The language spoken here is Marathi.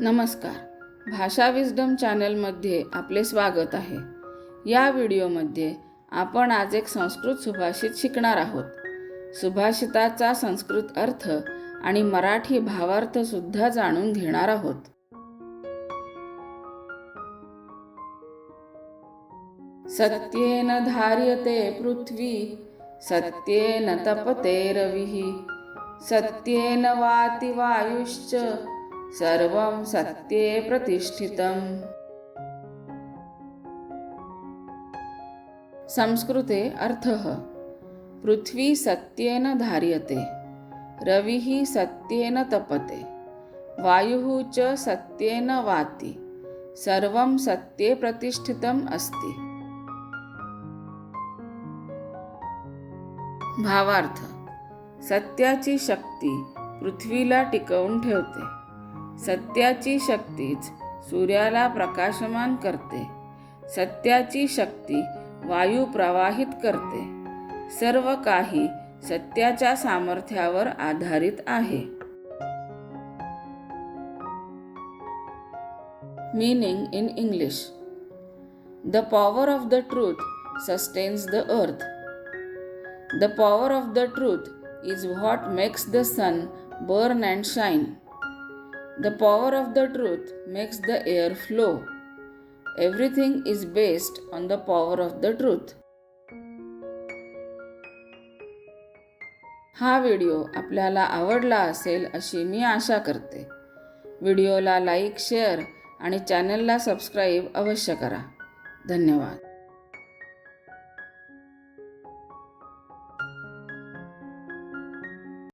नमस्कार. भाषा विजडम चॅनलमध्ये आपले स्वागत आहे. या व्हिडिओमध्ये आपण आज एक संस्कृत सुभाषित शिकणार आहोत. सुभाषिताचा संस्कृत अर्थ आणि मराठी भावार्थ सुद्धा जाणून घेणार आहोत. सत्येन धार्यते पृथ्वी सत्येन तपते रविः सत्येन वातिवायुश्च सर्वं सत्ये प्रतिष्ठितम्। संस्कृते अर्थः पृथ्वी सत्येन धार्यते रविः सत्येन तपते वायुः च सत्येन वाति सर्वं सत्ये प्रतिष्ठितम् अस्ति। भावार्थ सत्याची शक्ती पृथ्वीला टिकवून ठेवते। सत्याची शक्तीच सूर्याला प्रकाशमान करते. सत्याची शक्ती वायू प्रवाहित करते. सर्व काही सत्याच्या सामर्थ्यावर आधारित आहे. Meaning in English the power of the truth sustains the earth the power of the truth is what makes the sun burn and shine The power of the truth makes the air flow. Everything is based on the power of the truth. हा व्हिडिओ आपल्याला आवडला असेल अशी मी आशा करते व्हिडिओला लाईक शेअर आणि चॅनलला सबस्क्राईब अवश्य करा धन्यवाद